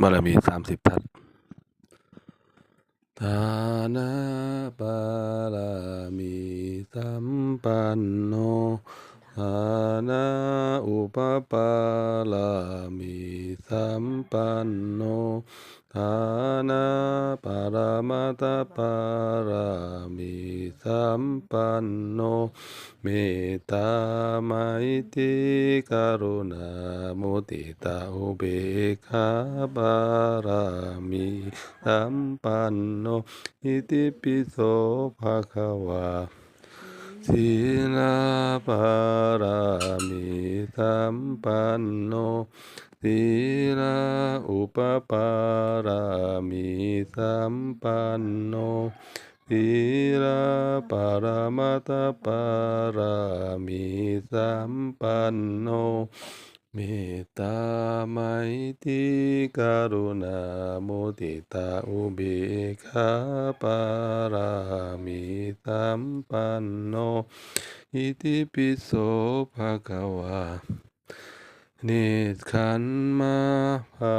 บารมีสามสิบทัศทานะบารมีสัมปันโนทานะอุปปารมีสัมปันโน ทานะปรมัตถปารามีสัมปันโนเมตตาไมตรีกรุณามุติตาอุเบกขาบารามีสัมปันโนอิติปิโสภะคะวาศีลาบารามีสัมปันโน ศีลาอุปปารามีสัมปันโนทีระปรมัตถปารามิสัมปันโนเมตตาไมตรีกรุณามุติตาอุเบกขาปารามิสัมปันโนอิติปิโสภะคะวา นิขันมาภา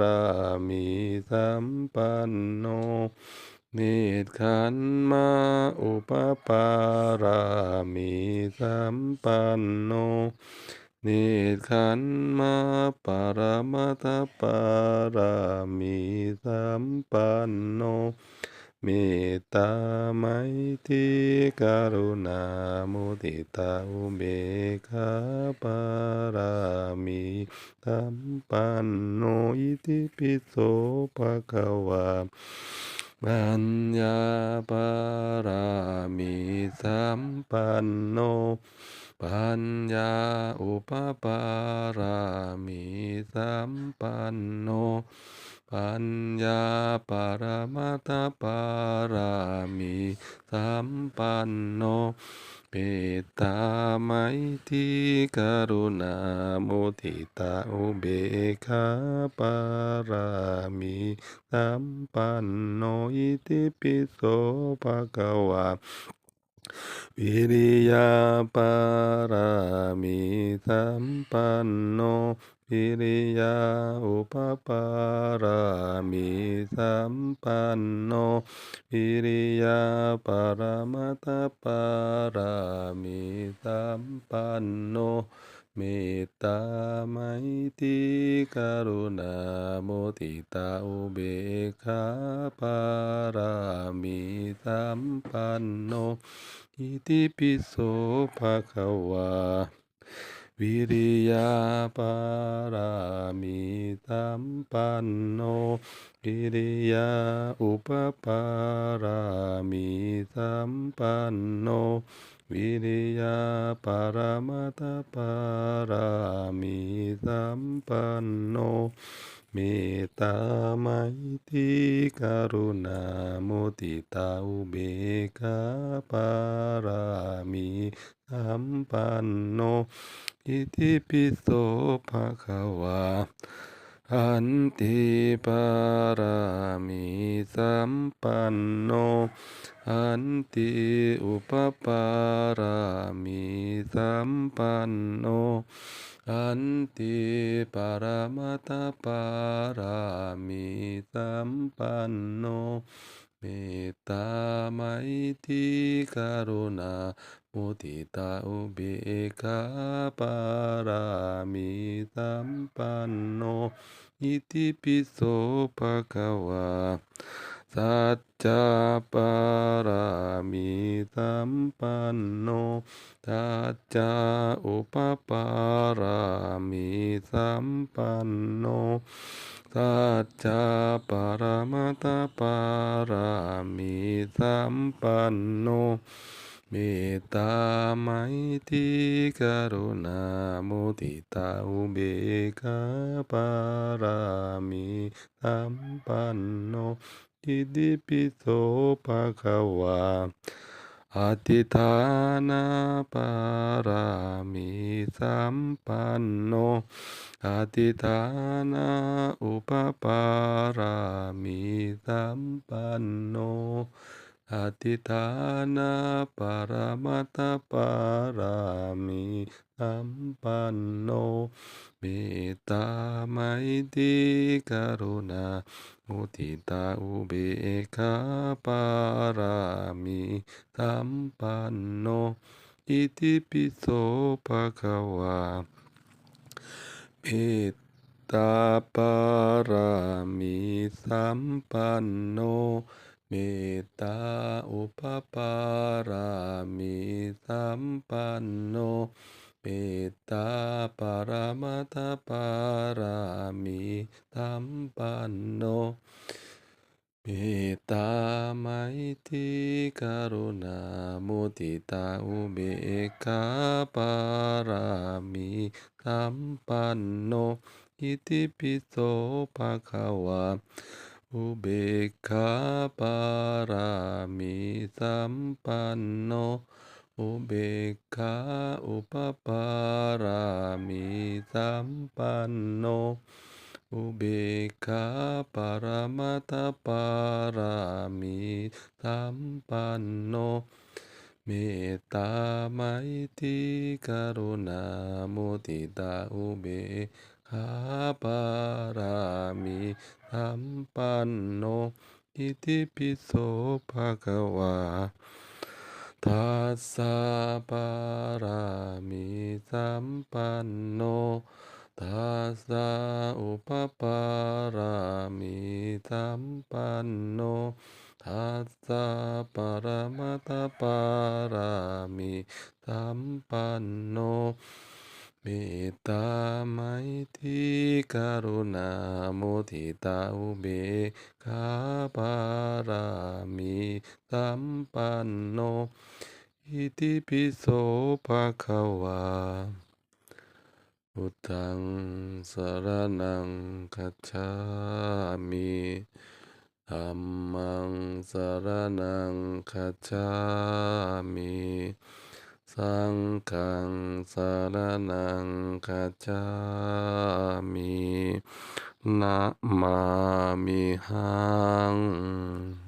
รามิสัมปันโน นิขันมาอุปปารามิสัมปันโน นิขันมาปรมัตถปารามิสัมปันโน เมตตาไมตรีกรุณามุติตาอุเบกขาปารามิสัมปันโนอิติปิโสภะคะวาปัญญาปารามิสัมปันโนปัญญาอุปปารามิสัมปันโน ปัญญาปรมัตถปารา วิริยาปารามิสัมปันโนวิริยาอุปปารามิสัมปันโนวิริยาปรมัตถปารามิสัมปันโน เมตตาไมตรีกรุณาโมติตาอุเบกขาปารามิสัมปันโนอิติปิโสภะคะวาวิริยาปารามิสัมปันโนวิริยาอุปปารามิสัมปันโน วิริยาปรมัตปารามิสัมปันโนเมตตาไมตรีกรุณามุติตาอุเบกขาปารามิสัมปันโนอิติปิโสภะคะวา อันติปารามิสัมปันโนอันติอุปปารามิสัมปันโนอันติปารมัตปารามิสัมปันโนเมตตาไมตรีกรุณา มุติตาอุเบกาปารามิสัมปันโน อิติปิโสภะคะวา สัจจปารามิสัมปันโนสัจจอุปปารามิสัมปันโนสัจจะปรมัตถปารามิสัมปันโน เมตตาไมตรีกรุณามุติตาอุเบกาปารามิสัมปันโนอิติปิโสภะคะวาอธิฐานาปารามิสัมปันโนอธิฐานาอุปปารามิสัมปันโน อธิฐานาปรมัตถปารามิสัมปันโน เมตตาไมตรีกรุณามุทิตาอุเบกขาปารามิสัมปันโนอิตาปารามิสัมปันโนเมตตาปารามิสัมปันโนเมตตาปรมัตถปารามิสัมปันโนเมตตาไมตรีกรุณามุทิตาอุเบกขาปารามิสัมปันโนอิติปิโสภะคะวา อุเบกขาปารามิสัมปันโน อุเบกขาอุปปารามิสัมปันโน อุเบกขาปารมัตปารามิสัมปันโน เมตตาไมตรีกรุณามุทิตาอุเบกขาปา อิติปิโสภะคะวาทัสสะปารามิสัมปันโนทัสสะอุปปารามิสัมปันโนทัสสะปรมัตถปารามิสัมปันโน เมตตาไมตรีกรุณามุทิตาอุเบกขาปารามิสัมปันโน อิติปิโสภะคะวาพุทธังสรณังคัจฉามิธัมมังสรณังคัจฉามิ สังฆังสรนังกัจจามินะมามิหัง